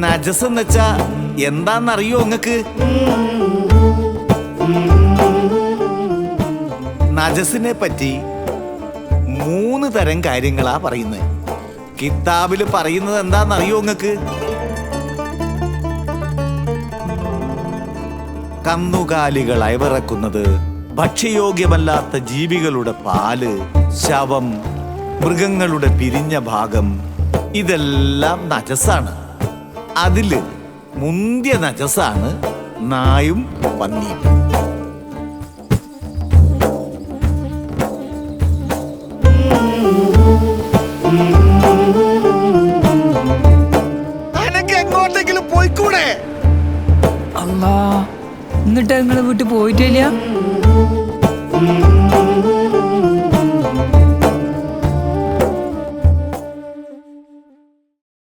നജസ് എന്ന് വെച്ചാ എന്താന്നറിയോ നിങ്ങക്ക് നജസിനെ പറ്റി മൂന്ന് തരം കാര്യങ്ങളാ പറയുന്നത് കിതാബിൽ പറയുന്നത് എന്താന്നറിയോ നിങ്ങക്ക് കന്നുകാലികളായി വിറക്കുന്നത് ഭക്ഷ്യയോഗ്യമല്ലാത്ത ജീവികളുടെ പാൽ ശവം മൃഗങ്ങളുടെ പിരിഞ്ഞ ഭാഗം ഇതെല്ലാം നജസാണ്. അതിൽ മുന്തിയ നജസാണ് നായും പന്നിയും അനക്ക് എങ്ങോട്ടെങ്കിലും പോയിക്കൂടെ? അല്ലാ എന്നിട്ട് നിങ്ങളെ വീട്ടിൽ പോയിട്ടില്ല?